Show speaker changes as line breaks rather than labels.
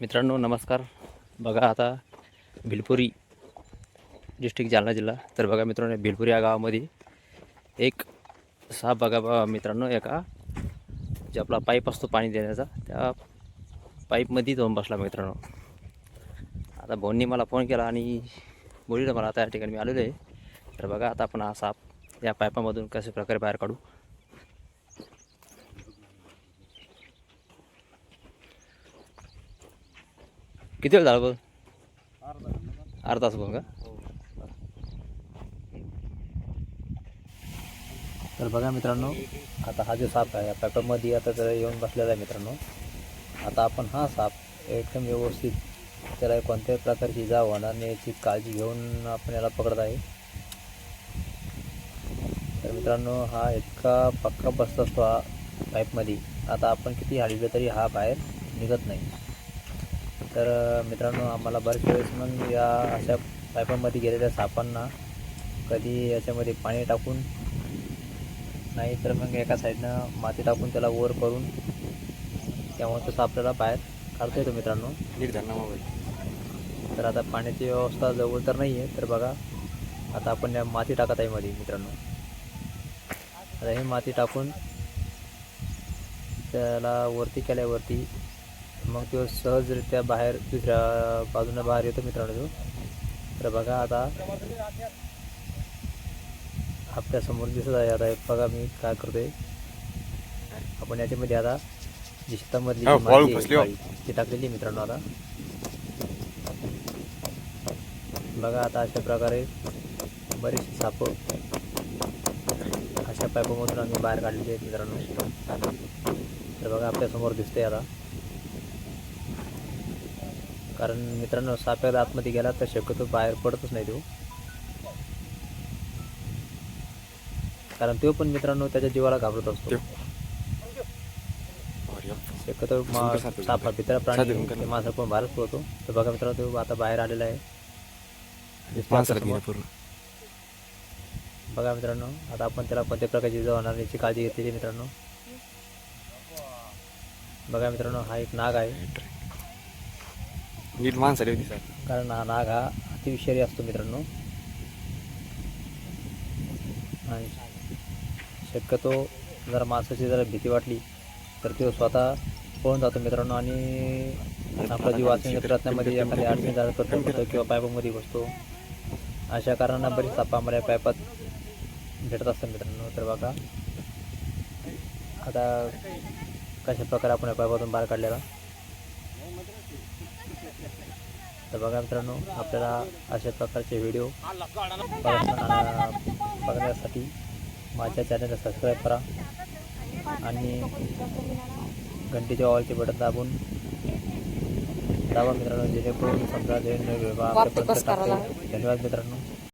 मित्रांनो नमस्कार. बघा आता भिलपुरी डिस्ट्रिक्ट जालना जिल्हा. तर बघा मित्रांनो भिलपुरी या गावामध्ये एक साप बघा मित्रांनो एका जे आपला पाईप असतो पाणी देण्याचा त्या पाईपमध्ये जाऊन बसला मित्रांनो. आता भाऊंनी मला फोन केला आणि बोललं मला आता या ठिकाणी मी आलेलो आहे. तर बघा आता आपण हा साप या पाईपामधून कशा प्रकारे बाहेर काढू? किती वेळ झाला बघ अर्धा तास बघ का? तर बघा मित्रांनो आता हा जो साप आहे या आता जर येऊन बसलेला आहे मित्रांनो. आता आपण हा साप एकदम व्यवस्थित त्याला कोणत्याही प्रकारची इजा होणार नाही याची काळजी घेऊन आपण याला पकडत आहे. तर मित्रांनो हा इतका पक्का बसत असतो हा पाईपमध्ये आता आपण किती हाडले तरी हा बाहेर निघत नाही. तर मित्रांनो आम्हाला बऱ्याच वेळेस मग या अशा पाईपांमध्ये गेलेल्या सापांना कधी याच्यामध्ये पाणी टाकून नाही तर मग एका साईडनं माती टाकून त्याला वर करून त्यामुळे तसं आपल्याला बाहेर काढता येतो मित्रांनो.
नीट धरणा मोबाईल.
तर आता पाण्याची व्यवस्था जवळ तर नाही आहे तर बघा आता आपण या माती टाकत आहे मध्ये मित्रांनो. आता ही माती टाकून त्याला वरती केल्यावरती मग तो सहजरित्या बाहेर दुसऱ्या बाजूनं बाहेर येतो मित्रांनो तो. तर बघा आता आपल्यासमोर दिसत आहे. आता बघा मी काय करतोय. आपण याच्यामध्ये आता जी शेतामधली
हो,
ती टाकलेली मित्रांनो आता. बघा आता अशा प्रकारे बरेचसे साप अशा पाईपामधून आम्ही बाहेर काढलेले आहेत मित्रांनो. तर बघा आपल्यासमोर दिसतंय आता. कारण मित्रांनो साप एकदा आतमध्ये गेला तर शक्यतो बाहेर पडतच नाही तो. कारण तो पण मित्रांनो त्याच्या जीवाला घाबरत असतो. शक्यतो
साप साधं
प्राणी माणसं पण बाहेरच पडतो. तर बघा मित्रांनो तो आता बाहेर आलेला आहे. बघा मित्रांनो आता आपण त्याला कोणत्या प्रकारची होणार याची काळजी घेतलेली मित्रांनो. बघा मित्रांनो हा एक नाग आहे.
नीट माणसाला होती सर.
कारण हा नाग हा अतिविषारी असतो मित्रांनो. आणि शक्यतो जर माणसाची जरा भीती वाटली तर तो स्वतः पळून जातो मित्रांनो आणि आपला जीव वाचवण्याच्या प्रयत्नामध्ये एखाद्या अडचणी झाला तर तो पडतो किंवा पायपामध्ये बसतो अशा कारणांना बरीच सापा आम्हाला पायपात भेटत असतात मित्रांनो. तर बघा आता कशा प्रकारे आपण या पायपातून बाहेर काढलेला? तर बघा मित्रांनो आपल्याला अशा प्रकारचे व्हिडिओ बघण्यासाठी माझ्या चॅनलला सबस्क्राईब करा आणि घंटीच्या ऑलचे बटन दाबून दाबा मित्रांनो जेणेकरून समजा धन्यवाद मित्रांनो.